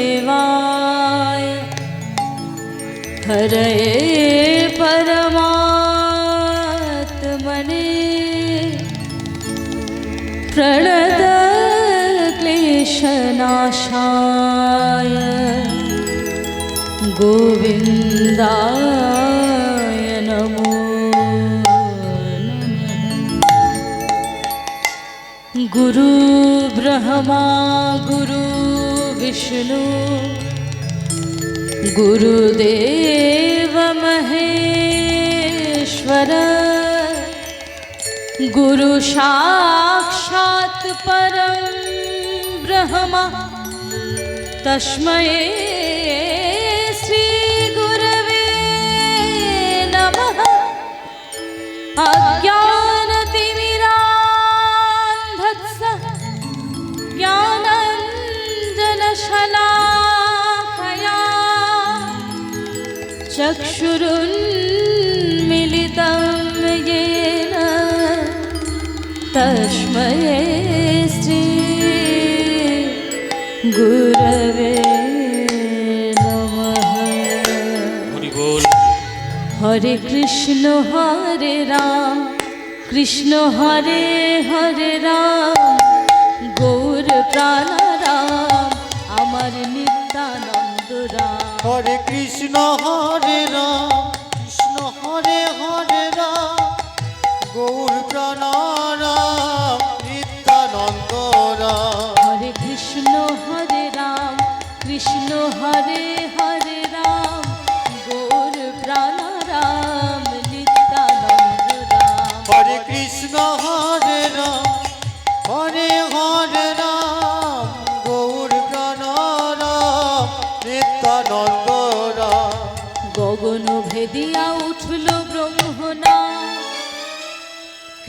वासुदेवाय हरये परमात्मने। प्रणतक्लेशनाशाय। गोविन्दाय नमो नमः। गुरु ब्रह्मा गुरु विष्णु गुरुदेव महेश्वर गुरु साक्षात् परं ब्रह्म तस्मै সুরুন মিলিতাম তস্ময়ে শ্রী গুরবে হরে কৃষ্ণ হরে রাম কৃষ্ণ হরে হরে রাম গৌর প্রাণ রাম আমার নিত হরে কৃষ্ণ, হরে রাম। কৃষ্ণ, হরে হরে রাম। গৌর, প্রাণারাম, নিত্যানন্দ রাম। হরে কৃষ্ণ, হরে রাম। কৃষ্ণ, হরে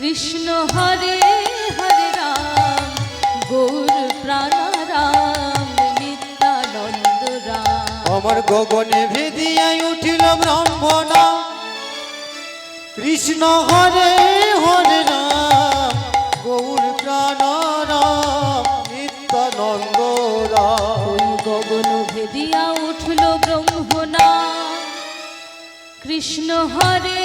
কৃষ্ণ হরে হরে রাম গৌর প্রাণারাম নিত্যানন্দ রাম। আমার গগনে ভেদিয়াই উঠিল ব্রহ্মণা কৃষ্ণ হরে হরে রাম গৌর প্রাণ রাম নিত্যানন্দ রাম। গগন ভেদিয়া উঠল ব্রহ্মনা কৃষ্ণ হরে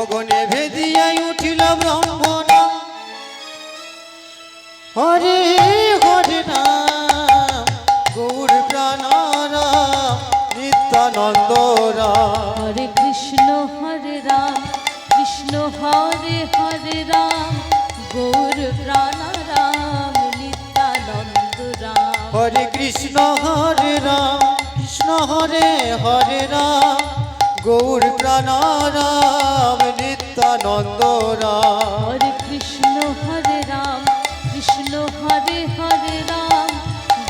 গগনে ভেদিয়াই উঠিল ব্রহ্মণা। হরে হরে রাম গৌর প্রাণ নিত্যানন্দ রাম। হরে কৃষ্ণ হরে রাম কৃষ্ণ হরে হরে রাম গৌর প্রাণারাম নিত্যানন্দ রাম। হরে কৃষ্ণ হরে রাম কৃষ্ণ হরে হরে রাম গৌর প্রাণ রাম নিত্যানন্দ হরে কৃষ্ণ হরে রাম কৃষ্ণ হরে হরে রাম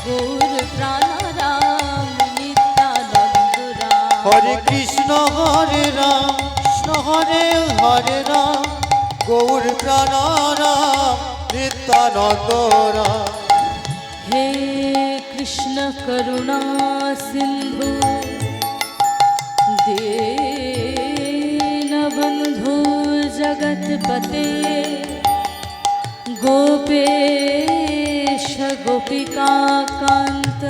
গৌর প্রাণারাম নিত্যানন্দ রাম হরে কৃষ্ণ হরে রাম কৃষ্ণ হরে হরে রাম গৌর প্রাণারাম নিত্যানন্দ রাম হে কৃষ্ণ করুণা সিন্ধু দেব जगत्पते गोपेश गोपिकान्त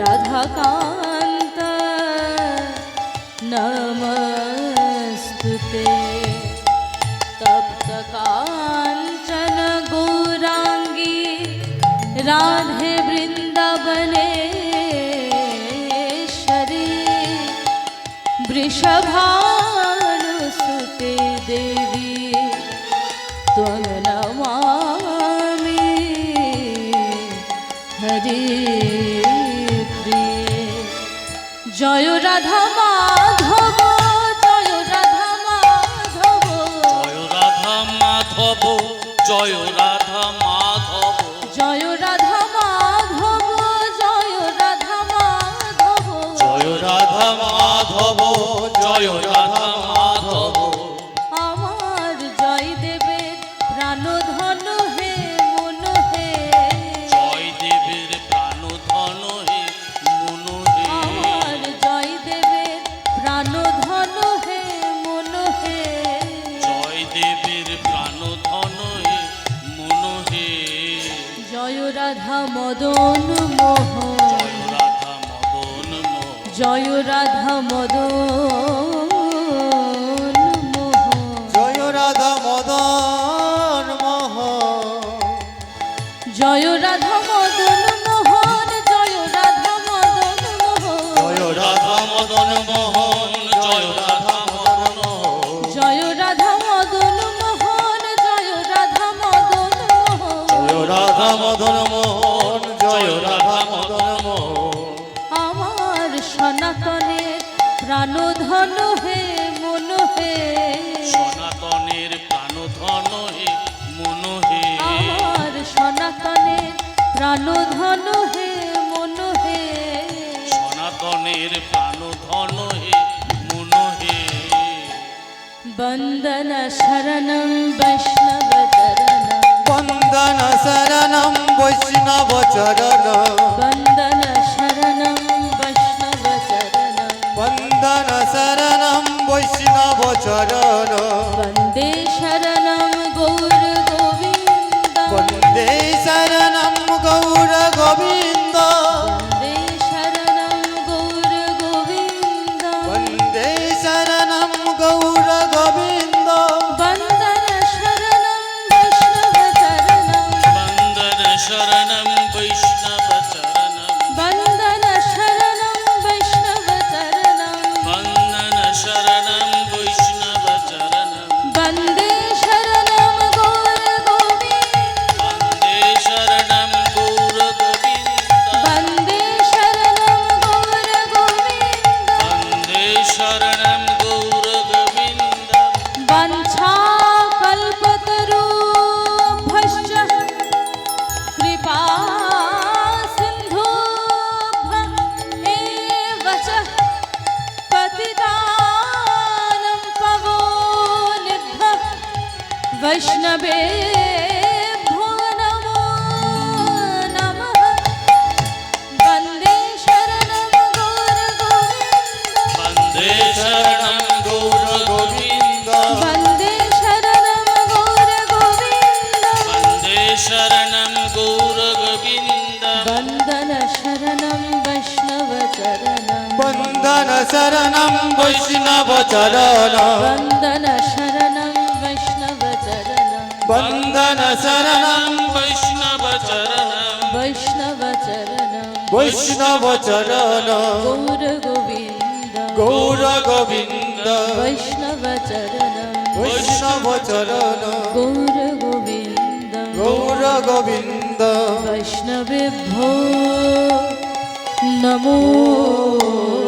राधाकान्त नमस्तु মাধব জয় রাধা মাধব। জয় রাধা মাধব জয় রাধা মাধব। জয় রাধা মাধব জয় রাধা মাধব। আমার জয় দেবে প্রাণধন ধন হে জয় রাধা মদন মোহন। জয় রাধা মদন জয় রাধা মদন মোহন। জয় রাধা মদন মোহন, জয় রাধা মদন মোহন। জয় রাধা মদন মোহন। মদন মোহন জয় রাধা মদন মোহন। আমার সনাতনের প্রাণধন হে মন হে। সনাতনের প্রাণধন হে মন হে। আমার সনাতনের প্রাণধন হে মন হে। সনাতনের প্রাণধন হে মন হে। বন্দন শরণম বৈষ্ণব বন্দন শরণম বৈষ্ণব शरणं वैष्णव चरण वन्दन शरणं वैष्णव चरण वन्दन शरणं वैष्णव चरण वैष्णव चरण वैष्णव चरण गौर गोविन्द गौर गोविन्द वैष्णव चरण वैष्णव चरण गौर गोविन्द गौर गोविन्द वैष्णवेभ्यो नमो